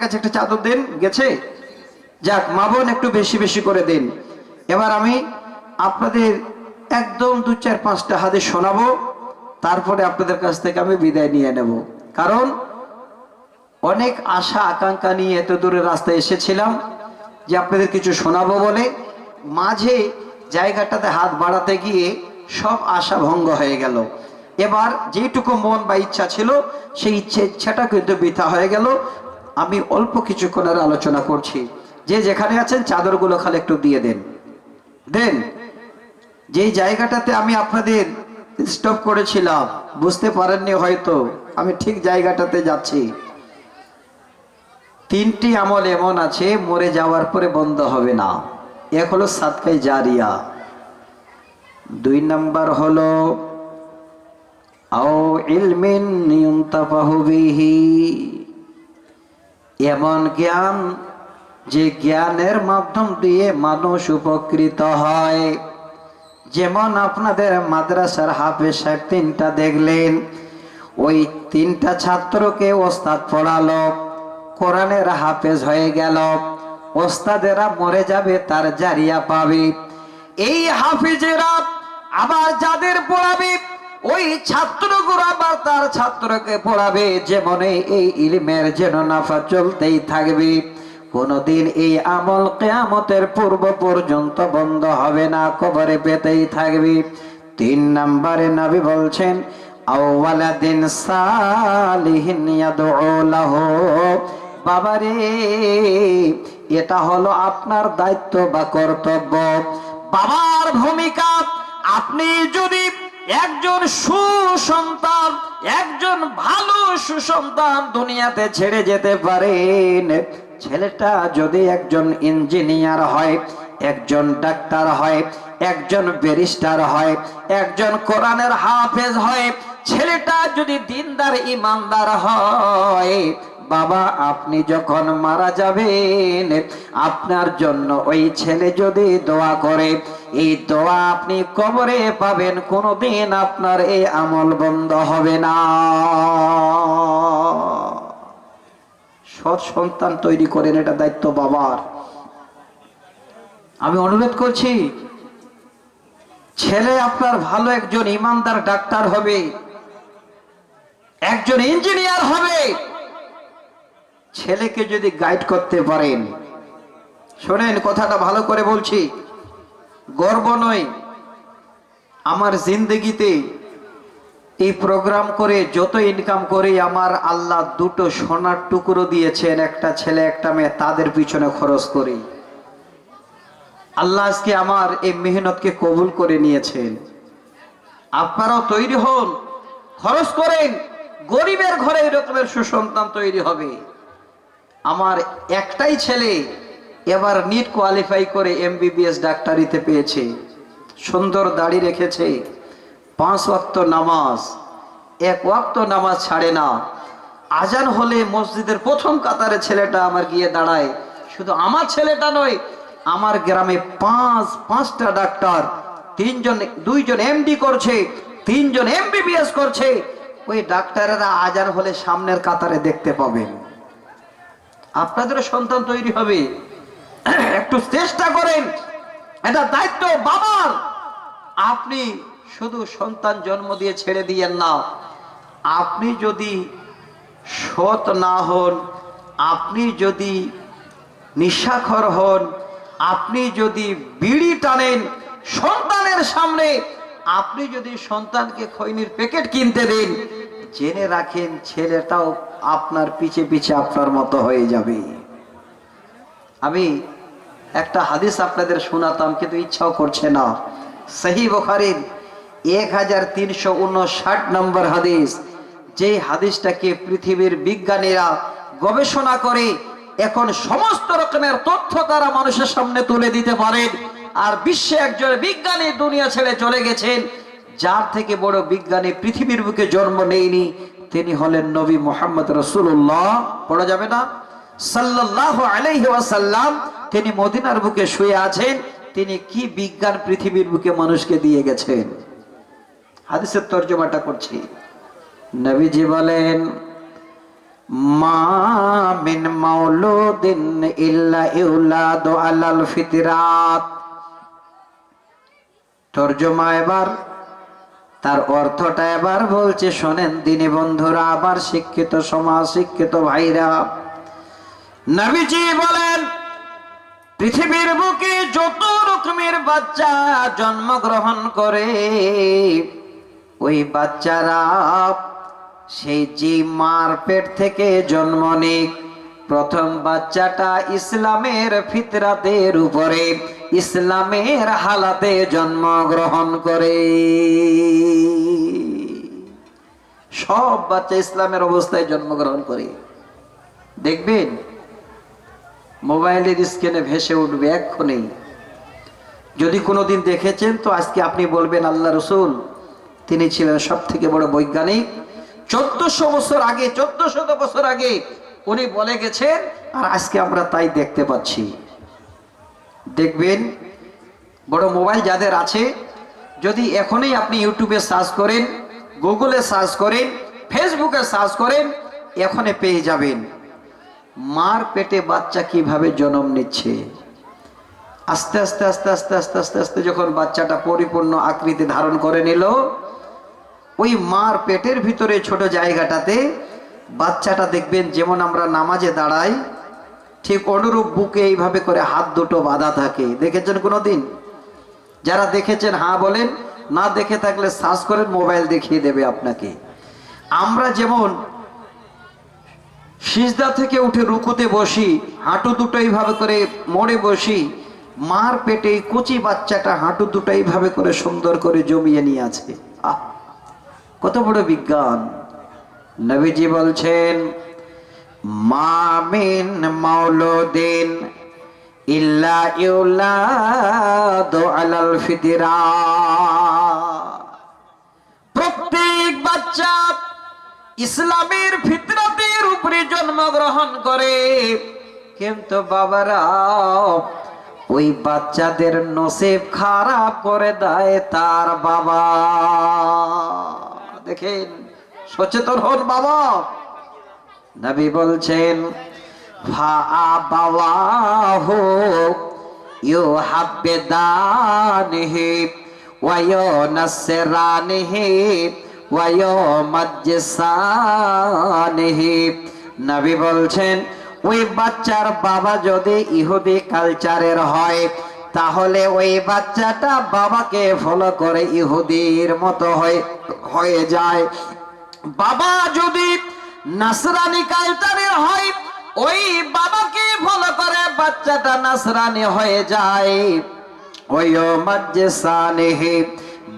কাছে একটা চাদর দিন, গেছে? যাক, মা বোন একটু বেশি বেশি করে দিন। এবার আমি আপনাদের একদম দু চার পাঁচটা হাতে শোনাবো, তারপরে আপনাদের কাছ থেকে আমি বিদায় নিয়ে নেব। কারণ অনেক আশা, আকাঙ্ক্ষা নিয়ে এত দূরের রাস্তায় এসেছিলাম যে আপনাদের কিছু শোনাবো বলে মাঝে জায়গাটাতে হাত বাড়াতে গিয়ে সব আশা ভঙ্গ হয়ে গেল। এবার যেটুকু মন বা ইচ্ছা ছিল, সেই ইচ্ছে ইচ্ছাটা কিন্তু বৃথা হয়ে গেল। আমি অল্প কিছুক্ষণের আলোচনা করছি। যে যেখানে আছেন, চাদরগুলো খালি একটু দিয়ে দেন। দেন যেই জায়গাটাতে আমি আপনাদের স্টপ করেছিলাম, বুঝতে পারেননি হয়তো, আমি ঠিক জায়গাটাতে যাচ্ছি। তিনটি আমল এমন আছে, মরে যাওয়ার পরে বন্ধ হবে না। এক হলো সাতকাই জারিয়া। দুই নাম্বার হলো এমন জ্ঞান যে জ্ঞানের মাধ্যম দিয়ে মানুষ উপকৃত হয়। যেমন আপনাদের মাদ্রাসার হাফেজ সাহেব তিনটা দেখলেন, ওই তিনটা ছাত্রকে ওস্তাদ পড়ালো, কোরআনের হাফেজ হয়ে গেল, ওস্তাদেরা মরে যাবে, তার জারিয়া পাবে। এই হাফিজেরা আবার যাদের পড়াবে ওই ছাত্রগুলো আবার তার ছাত্রকে পড়াবে যেমন এই ইলমের যেন নাফা চলতেই থাকবে। কোনদিন এই আমল কেয়ামতের পূর্ব পর্যন্ত বন্ধ হবে না, কবরে পেতেই থাকবে। তিন নম্বরে নবী বলছেন আওয়ালাদিন সালিহিন ইয়াদউ লাহু। বাবারে এটা হলো আপনার দায়িত্ব বা কর্তব্য। বাবার ভূমিকা আপনি যদি একজন সুসন্তান, একজন ভালো সুসন্তান দুনিয়াতে ছেড়ে যেতে পারেন। ছেলেটা যদি একজন ইঞ্জিনিয়ার হয়, একজন ডাক্তার হয়, একজন ব্যারিস্টার হয়, একজন কোরআনের হাফেজ হয়, ছেলেটা যদি দিনদার, ইমানদার হয় বাবা, আপনি যখন মারা যাবেন, আপনার জন্য ওই ছেলে যদি দোয়া করে, এই দোয়া আপনি কবরে পাবেন, কোনোদিন আপনার এই আমল বন্ধ হবে না। সৎ সন্তান তৈরি করেন, এটা দায়িত্ব বাবার। আমি অনুরোধ করছি, ছেলে আপনার ভালো একজন ইমানদার ডাক্তার হবে, একজন ইঞ্জিনিয়ার হবে। ছেলেকে যদি গাইড করতে পারেন। শোনেন, কথাটা ভালো করে বলছি। গর্ব নয়, আমার জিন্দগিতে এই প্রোগ্রাম করে যত ইনকাম করে আমার আল্লাহ দুটো সোনার টুকরো দিয়েছেন, একটা ছেলে, একটা মেয়ে, তাদের পিছনে খরচ করি। আল্লাহ আজকে আমার এই মেহনতকে কবুল করে নিয়েছেন। আপনারাও তৈরি হন, খরচ করেন, গরিবের ঘরে এরকমের সুসন্তান তৈরি হবে। আমার একটাই ছেলে এবার নিট কোয়ালিফাই করে এমবিবিএস ডাক্তারিতে পেয়েছে। সুন্দর দাড়ি রেখেছে, পাঁচ ওয়াক্ত নামাজ, এক ওয়াক্ত নামাজ ছাড়ে না। আজান হলে মসজিদের প্রথম কাতারে ছেলেটা আমার গিয়ে দাঁড়ায়। শুধু আমার ছেলেটা নয়, আমার গ্রামে পাঁচ, পাঁচটা ডাক্তার, তিনজন, দুইজন এমডি করছে, তিনজন এমবিবিএস করছে। ওই ডাক্তারেরা আজান হলে সামনের কাতারে দেখতে পাবেন। আপনাদেরও সন্তান তৈরি হবে। একটু চেষ্টা করেন। এটা দায়িত্ব বাবার। আপনি শুধু সন্তান জন্ম দিয়ে ছেড়ে দিয়েন না। আপনি যদি সৎ না হন, আপনি যদি নিশাখর হন, আপনি যদি বিড়ি টানেন সন্তানের সামনে, আপনি যদি সন্তানকে খৈনির প্যাকেট কিনতে দেন, জেনে রাখেন ছেলেটাও আপনার পিছে পিছে আপনার মতো হয়ে যাবে। আমি একটা হাদিস আপনাদের শোনাতাম, কিন্তু ইচ্ছাও করছে না। সহি বখারির এক হাজার তিনশো উনষাট নম্বর হাদিস যে হাদিসটাকে পৃথিবীর বিজ্ঞানীরা গবেষণা করে এখন সমস্ত রকমের তথ্য তারা মানুষের সামনে তুলে দিতে পারেন। আর বিশ্বে একজন বিজ্ঞানী দুনিয়া ছেড়ে চলে গেছেন, যার থেকে বড় বিজ্ঞানী পৃথিবীর বুকে জন্ম নেয়নি তিনি হলেন নবী মোহাম্মদ রসুল্লাহ পড়া যাবে না? সাল্লাহ আলাইহি ওয়াসাল্লাম তিনি মদিনার বুকে শুয়ে আছেন। তিনি কি বিজ্ঞান পৃথিবীর বুকে মানুষকে দিয়ে গেছেন? হাদিসের তর্জমাটা করছি। নবীজি বলেন, মা মিন ফিতরাত। তর্জমা এবার তার অর্থটা এবার বলছে, শোনেন দিনী বন্ধুরা, আবার শিক্ষিত সমাজ, শিক্ষিত ভাইরা। নবীজি বলেন, পৃথিবীর বুকে যত রকমের বাচ্চা জন্মগ্রহণ করে, ওই বাচ্চারা সেই যে মার পেট থেকে জন্ম নিক। প্রথম বাচ্চাটা ইসলামের ফিতরাতের উপরে ইসলামের হালাতে জন্মগ্রহণ করে। সব বাচ্চা ইসলামের অবস্থায় জন্মগ্রহণ করে। দেখবেন, মোবাইলের স্ক্রিনে ভেসে উঠবে এক্ষুনি। যদি কোনোদিন দেখেছেন, তো আজকে আপনি বলবেন, আল্লাহ রসুল, তিনি ছিলেন সব থেকে বড় বৈজ্ঞানিক। চোদ্দশো বছর আগে, চোদ্দশত বছর আগে উনি বলে গেছেন, আর আজকে আমরা তাই দেখতে পাচ্ছি। দেখবেন, বড় মোবাইল যাদের আছে, যদি এখনই আপনি ইউটিউবে সার্চ করেন, গুগলে সার্চ করেন, ফেসবুকে সার্চ করেন, এখনই পেয়ে যাবেন। মার পেটে বাচ্চা কীভাবে জন্ম নিচ্ছে? আস্তে আস্তে আস্তে আস্তে আস্তে আস্তে আস্তে যখন বাচ্চাটা পরিপূর্ণ আকৃতি ধারণ করে নিল, ওই মার পেটের ভিতরে ছোট জায়গাটাতে বাচ্চাটা দেখবেন, যেমন আমরা নামাজে দাঁড়াই ঠিক অনুরূপ বুকে এইভাবে করে হাত দুটো বাঁধা থাকে। দেখেছেন কোনোদিন? যারা দেখেছেন হ্যাঁ বলেন, না দেখে থাকলে সার্চ করেন মোবাইল দেখিয়ে দেবে আপনাকে। আমরা যেমন সিজদা থেকে উঠে রুকুতে বসি, হাঁটু দুটো এইভাবে করে মোড়ে বসি, মার পেটে এই কচি বাচ্চাটা হাঁটু দুটো এইভাবে করে সুন্দর করে জমিয়ে নিয়ে আছে। আহ, কত বড় বিজ্ঞান। নবীজি বলছেন মামিন মাউলুদিন ইল্লা ইউলাদু আলাল ফিতরা। প্রত্যেক বাচ্চা ইসলামের ফিতরাতের উপরে জন্মগ্রহণ করে। কিন্তু বাবারা, ওই বাচ্চাদের নসিব খারাপ করে দেয় তার বাবা। দেখেন, সচেতন হন বাবা। নবী বলছেন, ফা বাবাহু ইউ হাব্বেদানিহি ওয়ায়ো নাসরানিহি ওয়ায়ো মাজ্জিসানিহি নবী বলছেন, ওই বাচ্চার বাবা যদি ইহুদি কালচারের হয়, তাহলে ওই বাচ্চাটা বাবাকে ফলো করে ইহুদির মতো হয়ে যায়। বাবা যদি নাসরানি কালচারের হয়, ওই বাবাকে ফলো করে বাচ্চাটা নাসরানি হয়ে যায়।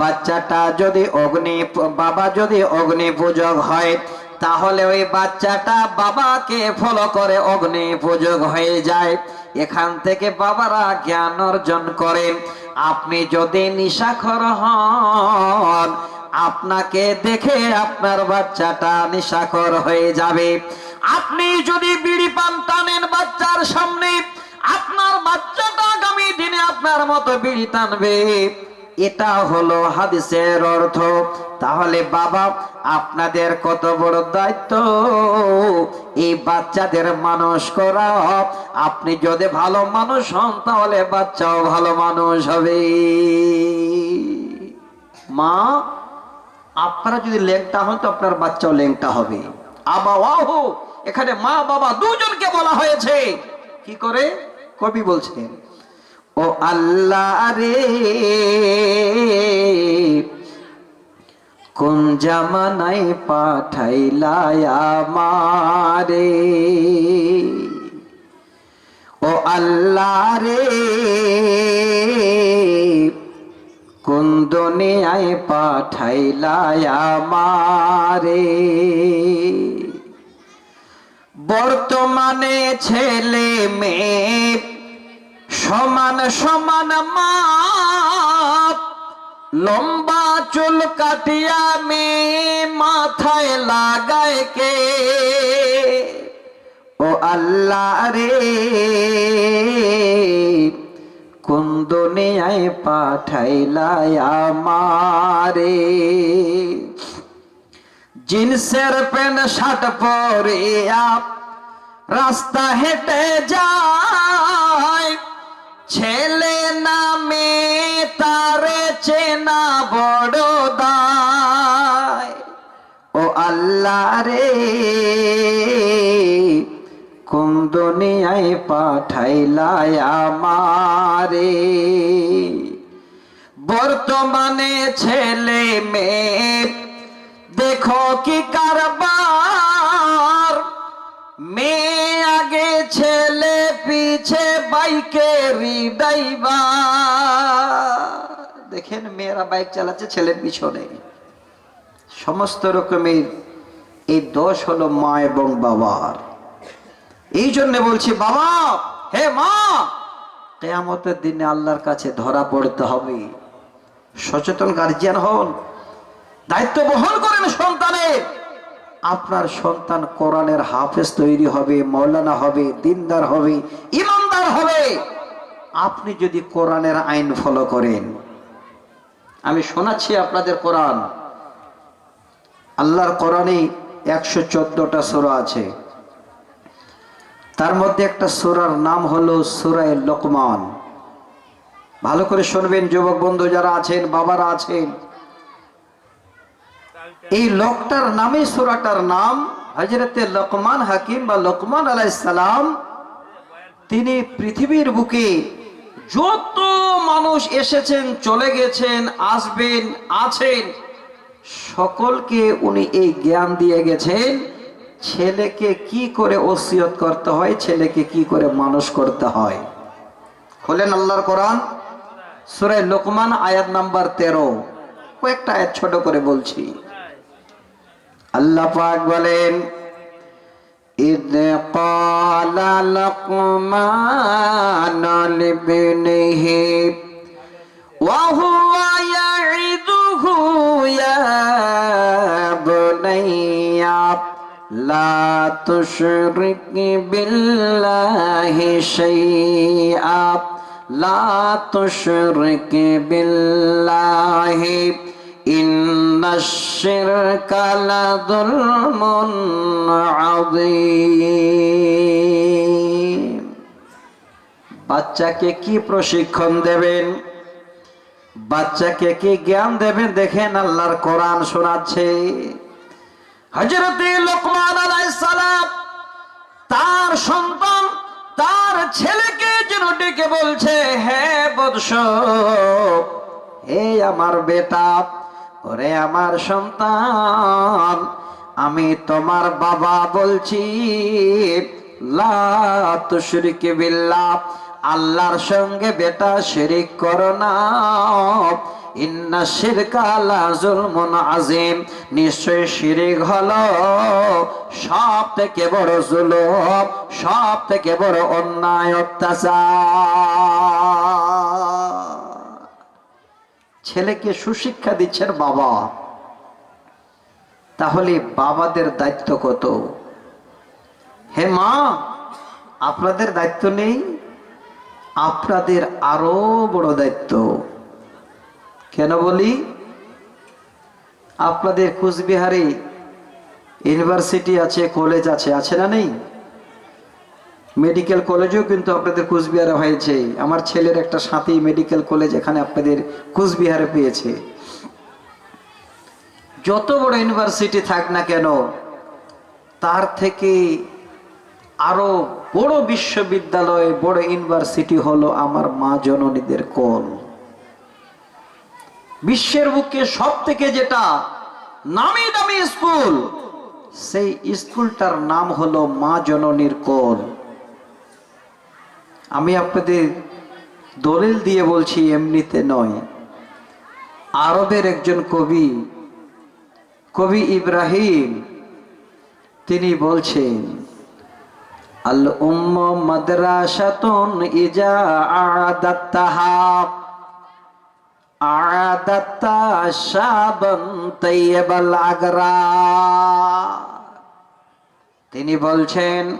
বাচ্চাটা যদি অগ্নি, বাবা যদি অগ্নি পূজক হয়, তাহলে ওই বাচ্চাটা বাবাকে ফলো করে অগ্নি পূজক হয়ে যায়। এখান থেকে বাবারা জ্ঞান অর্জন করেন আপনি যদি নিশাখর হন আপনাকে দেখে আপনার বাচ্চাটা নিশাখর হয়ে যাবে। আপনি যদি বিড়ি পান টানেন বাচ্চার সামনে, আপনার বাচ্চাটা আগামী দিনে আপনার মতো বিড়ি টানবে। এটা হলো হাদিসের অর্থ। তাহলে বাবা, আপনাদের কত বড় দায়িত্ব? এই বাচ্চাদের মানুষ করা। আপনি যদি ভালো মানুষ হন, তাহলে বাচ্চাও ভালো মানুষ হবে। মা আপনারা যদি লেংটা হন তো আপনার বাচ্চাও লেংটা হবে। আবা ওয়াহু এখানে মা, বাবা দুজনকে বলা হয়েছে। কি করে? কবি বলছেন, ও আল্লাহ রে, কোন জামানাই পাঠাইলাই আমারে? ও আল্লাহ রে কোন দুনিয়ায় পাঠাইলাই আমারে। বর্তমানে ছেলে মেয়ে সমান সমান মাপ, লম্বা চুল কাটিয়া মেয়ে মাথায় লাগায় কে? ও আল্লাহ রে। কোন দুনিয়ায় পাঠাইলাই আমারে। জিন্সের প্যান্ট, শার্ট পরে আপ রাস্তা হেঁটে যায়। ছেলে নামে তারে চেনা বড় দায়। ও আল্লাহ রে। দুনিয়ায় পাঠাইলাই আমারে। বর্তমানে ছেলে মেয়ে, দেখো কি কারবার। মেয়ে আগে ছেলে, পিছে বাইকে হৃদয়বা দেখেন মেয়েরা বাইক চালাচ্ছে ছেলের পিছনে। সমস্ত রকমের এই দোষ হলো মা এবং বাবার। এই জন্য বলছি, বাবা, হে মা, কেয়ামতের দিনে আল্লাহর কাছে ধরা পড়তে হবে। সচেতন গার্জিয়ান হন, দায়িত্ব বহন করেন সন্তানের আপনার সন্তান কোরআনের হাফেজ তৈরি হবে, মৌলানা হবে, দিনদার হবে, ইমানদার হবে। আপনি যদি কোরআনের আইন ফলো করেন, আমি শোনাচ্ছি আপনাদের কোরআন। আল্লাহর কোরআনে একশো চোদ্দটা সোরা আছে। তার মধ্যে একটা সোরার নাম হলো সুরায় লোকমান। ভালো করে শুনবেন যুবক বন্ধু যারা আছেন, বাবারা আছেন। এই লোকটার নামে সোরাটার নাম হজরতে লোকমান হাকিম বা লোকমান আলাইসালাম তিনি পৃথিবীর বুকে যত মানুষ এসেছেন, চলে গেছেন, আসবেন, আছেন, সকলকে উনি এই জ্ঞান দিয়ে গেছেন। ছেলেকে কি করে ওসিয়ত করতে হয় ছেলেকে কি করে মানুষ করতে হয় খোলেন আল্লাহর কোরআন সুরায় লোকমান আয়াত নাম্বার তেরো কয়েকটা আয়াত ছোট করে বলছি আল্লাহ পাক বলেন إذ قال لقمان لابنه وهو يعظه يا بني لا تشرك بالله شيئا لا تشرك بالله إن الشرك لظلم عظيم বাচ্চাকে কি প্রশিক্ষণ দেবেন বাচ্চাকে কি জ্ঞান দেবেন দেখেন আল্লাহর কোরআন শোনাচ্ছে হজরতে লোকমান তার সন্তান, তার ছেলেকে যেন ডেকে বলছে হ্যাঁ বৎস, হে আমার বেটা, ওরে আমার সন্তান, আমি তোমার বাবা বলছি বিল্লাহ, আল্লাহর সঙ্গে বেটা শিরিক করো না ইন্না শিরকা লা জুলমুন আজিম নিশ্চয় শিরিক হলো সব থেকে বড় জুলুম, সব থেকে বড় অন্যায়, অত্যাচার। ছেলেকে সুশিক্ষা দিচ্ছেন বাবা। তাহলে বাবাদের দায়িত্ব কত? হে মা, আপনাদের দায়িত্ব নেই? আপনাদের আরও বড় দায়িত্ব। কেন বলি? আপনাদের কুচবিহারে ইউনিভার্সিটি আছে, কলেজ আছে আছে না নেই? মেডিকেল কলেজও কিন্তু আপনাদের কুচবিহারে হয়েছে। আমার ছেলের একটা সাথী মেডিকেল কলেজ এখানে আপনাদের কুচবিহারে পেয়েছে। যত বড় ইউনিভার্সিটি থাক না কেন, তার থেকে আরও বড় বিশ্ববিদ্যালয়, বড় ইউনিভার্সিটি হলো আমার মা জননীদের কোল। বিশ্বের বুকে সব থেকে যেটা নামি দামি স্কুল, সেই স্কুলটার নাম হলো মা জননীর কোল। আমি আপনাদের দলিল দিয়ে বলছি, এমনিতে নয়। আরবের একজন কবি কবি ইব্রাহিম, তিনি বলছেন, আল উম্ম মাদ্রাসাতুন ইজা আদাত্তাহা আদাত্তা শাবান আগরা। তিনি বলছেন,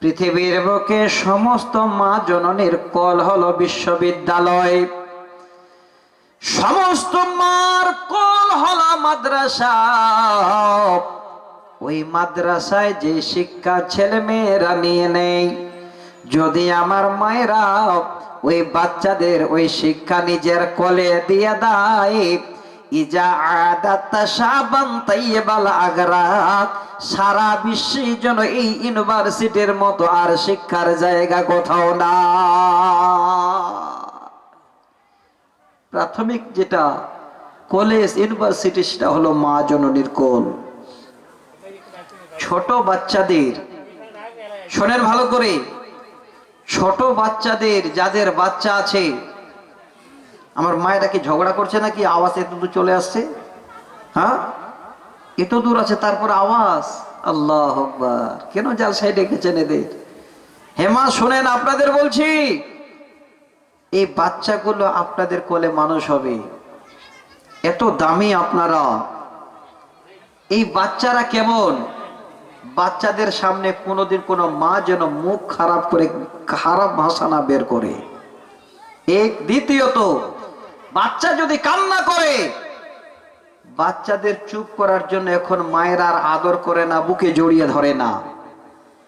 পৃথিবীর বুকে সমস্ত মা জননীর কল হলো বিশ্ববিদ্যালয়। সমস্ত মার কল হলো মাদ্রাসা। ওই মাদ্রাসায় যে শিক্ষা ছেলে মেয়েরা নিয়ে নেই যদি আমার মায়েরা ওই বাচ্চাদের ওই শিক্ষা নিজের কোলে দিয়ে দেয়, ইজা আদাতা সাবান তাইয়েবাল সারা বিশ্বের জন্য এই ইউনিভার্সিটির মতো আর শিক্ষার জায়গা কোথাও না। প্রাথমিক যেটা, কলেজ, ইউনিভার্সিটি, সেটা হলো মা জননীর কোল। ছোট বাচ্চাদের, শোনেন ভালো করে ছোট বাচ্চাদের, যাদের বাচ্চা আছে, আমার মায়েরা কি ঝগড়া করছে নাকি? আওয়াজ এত দূর চলে আসছে? হ্যাঁ? এত দূর আছে, তারপর আওয়াজ। আল্লাহ আকবার। কেন জালসাই ডেকেছেন এদের? হেমা শোনেন, আপনাদের বলছি, এই বাচ্চাগুলো আপনাদের কোলে মানুষ হবে। এত দামি আপনারা। এই বাচ্চারা কেমন? বাচ্চাদের সামনে কোনোদিন কোনো মা যেন মুখ খারাপ করে, খারাপ ভাষা না বের করে। এক, দ্বিতীয়ত, বাচ্চা যদি কান্না করে, বাচ্চাদের চুপ করার জন্য এখন মায়ের আর আদর করে না, বুকে জড়িয়ে ধরে না।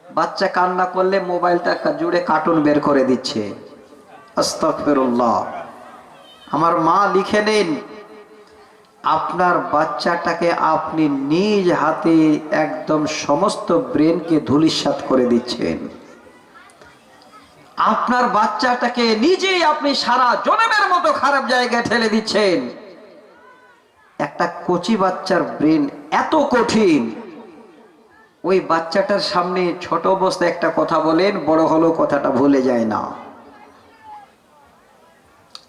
বাচ্চা কান্না করলে মোবাইলটা জুড়ে কার্টুন বের করে দিচ্ছে। আস্তাগফিরুল্লাহ। আমার মা লিখে নিন আপনার বাচ্চাটাকে আপনি নিজ হাতে একদম সমস্ত ব্রেনকে ধুলিসাৎ করে দিচ্ছেন। আপনার বাচ্চাটাকে নিজেই আপনি সারা জনমের মতো খারাপ জায়গায় ঠেলে দিচ্ছেন। একটা কচি বাচ্চার ব্রেন এত কঠিন। ওই বাচ্চাটার সামনে ছোট অবস্থায় একটা কথা বলেন, বড় হলেও কথাটা ভুলে যায় না।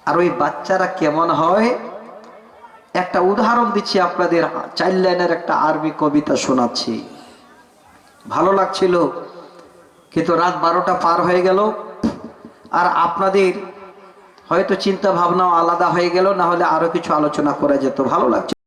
আর ওই বাচ্চারা কেমন হয়? একটা উদাহরণ দিচ্ছি আপনাদের চাইল্ড লাইনের একটা আরবি কবিতা শোনাচ্ছি। ভালো লাগছিল, কিন্তু রাত বারোটা পার হয়ে গেল, আর আপনাদের হয়তো চিন্তা ভাবনাও আলাদা হয়ে গেল, না হলে আরও কিছু আলোচনা করা যেত। ভালো লাগছে।